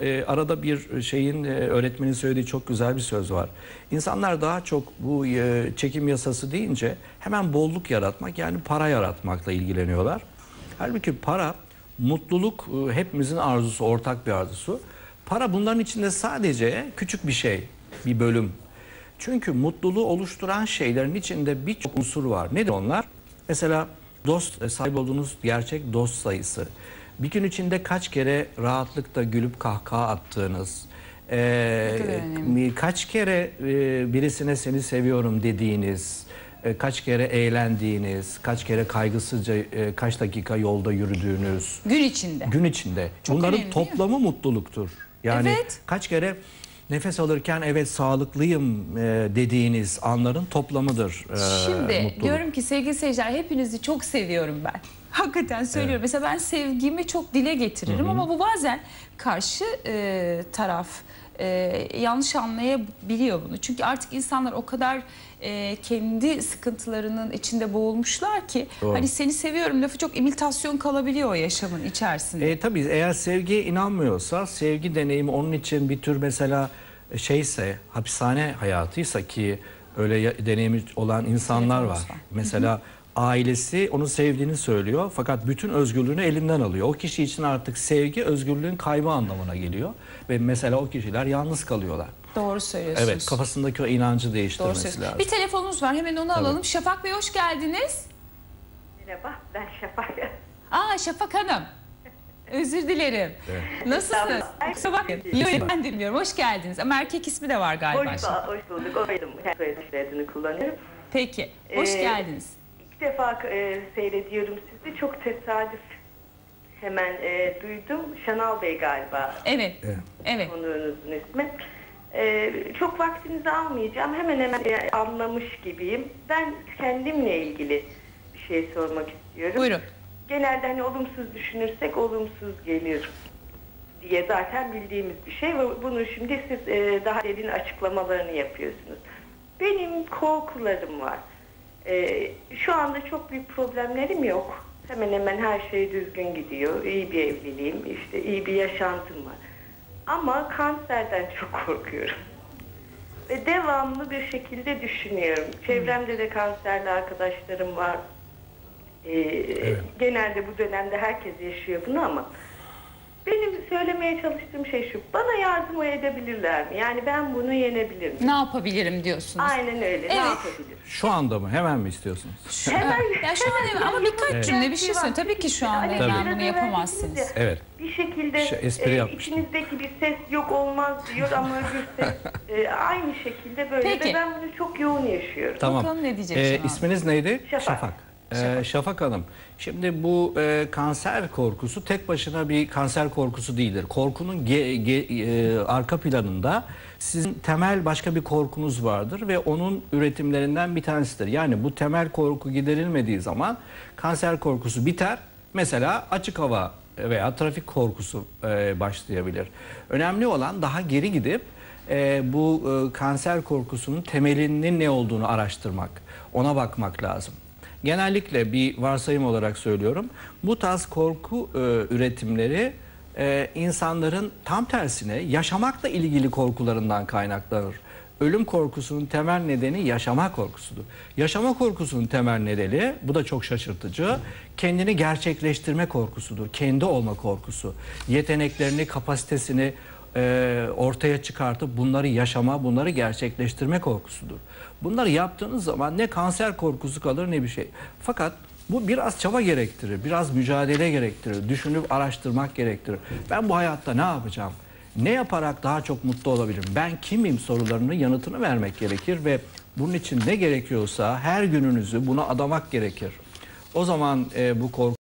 e, arada bir şeyin e, öğretmenin söylediği çok güzel bir söz var. İnsanlar daha çok bu e, çekim yasası deyince hemen bolluk yaratmak yani para yaratmakla ilgileniyorlar. Halbuki para mutluluk e, hepimizin arzusu, ortak bir arzusu. Para bunların içinde sadece küçük bir şey, bir bölüm. Çünkü mutluluğu oluşturan şeylerin içinde birçok unsur var. Nedir onlar? Mesela dost e, sahip olduğunuz gerçek dost sayısı. Bir gün içinde kaç kere rahatlıkla gülüp kahkaha attığınız, e, kaç kere e, birisine seni seviyorum dediğiniz, e, kaç kere eğlendiğiniz, kaç kere kaygısızca e, kaç dakika yolda yürüdüğünüz Gün içinde. gün içinde. Çok Bunların önemli toplamı mutluluktur. Yani Evet. kaç kere nefes alırken evet sağlıklıyım e, dediğiniz anların toplamıdır. e, Şimdi mutluluk. diyorum ki sevgili seyirciler hepinizi çok seviyorum ben. Hakikaten söylüyorum. Mesela ben sevgimi çok dile getiririm ama bu bazen karşı e, taraf e, yanlış anlayabiliyor bunu. Çünkü artık insanlar o kadar e, kendi sıkıntılarının içinde boğulmuşlar ki Doğru. hani seni seviyorum lafı çok imitasyon kalabiliyor o yaşamın içerisinde. E, tabii eğer sevgiye inanmıyorsa sevgi deneyimi onun için bir tür mesela şeyse hapishane hayatıysa ki öyle deneyimi olan insanlar var. Mesela ailesi onu sevdiğini söylüyor fakat bütün özgürlüğünü elinden alıyor. O kişi için artık sevgi özgürlüğün kaybı anlamına geliyor ve mesela o kişiler yalnız kalıyorlar. Doğru söylüyorsunuz. Evet kafasındaki o inancı Doğru değiştirmesi söylüyorsunuz. lazım. Bir telefonumuz var hemen onu alalım. Şafak Bey hoş geldiniz. Merhaba, ben Şafak. Aa Şafak Hanım. Özür dilerim. Nasılsınız? Estağfurullah. Kusura bakmayın. Yok ben dinliyorum. Hoş geldiniz. Ama erkek ismi de var galiba. Hoş, hoş bulduk. Oyum. Kendi soyadını kullanıyorum. Peki. Hoş Ee, geldiniz. İlk defa e, seyrediyorum sizi. Çok tesadüf hemen e, duydum. Şanal Bey galiba Evet. Evet. Evet. konuğunuzun ismi. E, çok vaktinizi almayacağım. Hemen hemen e, anlamış gibiyim. Ben kendimle ilgili bir şey sormak istiyorum. Buyurun. Genelde hani olumsuz düşünürsek olumsuz gelir diye zaten bildiğimiz bir şey ve bunu şimdi siz e, daha derin açıklamalarını yapıyorsunuz. Benim korkularım var. E, şu anda çok büyük problemlerim yok. Hemen hemen her şey düzgün gidiyor. İyi bir evliliğim, işte iyi bir yaşantım var. Ama kanserden çok korkuyorum. Ve devamlı bir şekilde düşünüyorum. Çevremde de kanserli arkadaşlarım var. Ee, Genelde bu dönemde herkes yaşıyor bunu ama benim söylemeye çalıştığım şey şu. Bana yardım edebilirler mi? Yani ben bunu yenebilir miyim? Ne yapabilirim diyorsunuz? Aynen öyle. Ne Evet. yapabilirim? Şu anda mı? Hemen mi istiyorsunuz? Hemen, Ya şu an evet ama birkaç Evet. cümle bir şey söyle. Tabii ki şu anda Hani Tabii. hemen biraz bunu yapamazsınız. ya, Evet. Bir şekilde Şey, espri e, içinizdeki bir ses yok olmaz diyor ama öbür ses e, aynı şekilde böyle Peki. ve ben bunu çok yoğun yaşıyorum. Tamam. Bakalım ne diyecek Ee, isminiz neydi? Şafak. Ee, Şafak Hanım. Şimdi bu e, kanser korkusu tek başına bir kanser korkusu değildir. Korkunun ge- ge- e, arka planında sizin temel başka bir korkunuz vardır ve onun üretimlerinden bir tanesidir. Yani bu temel korku giderilmediği zaman kanser korkusu biter. Mesela açık hava veya trafik korkusu e, başlayabilir. Önemli olan daha geri gidip e, bu e, kanser korkusunun temelinin ne olduğunu araştırmak, ona bakmak lazım. Genellikle bir varsayım olarak söylüyorum. Bu tarz korku e, üretimleri e, insanların tam tersine yaşamakla ilgili korkularından kaynaklanır. Ölüm korkusunun temel nedeni yaşama korkusudur. Yaşama korkusunun temel nedeni, bu da çok şaşırtıcı, kendini gerçekleştirme korkusudur. Kendi olma korkusu. Yeteneklerini, kapasitesini e, ortaya çıkartıp bunları yaşama, bunları gerçekleştirme korkusudur. Bunları yaptığınız zaman ne kanser korkusu kalır ne bir şey. Fakat bu biraz çaba gerektirir, biraz mücadele gerektirir, düşünüp araştırmak gerektirir. Ben bu hayatta ne yapacağım? Ne yaparak daha çok mutlu olabilirim? Ben kimim sorularının yanıtını vermek gerekir ve bunun için ne gerekiyorsa her gününüzü buna adamak gerekir. O zaman e, bu korku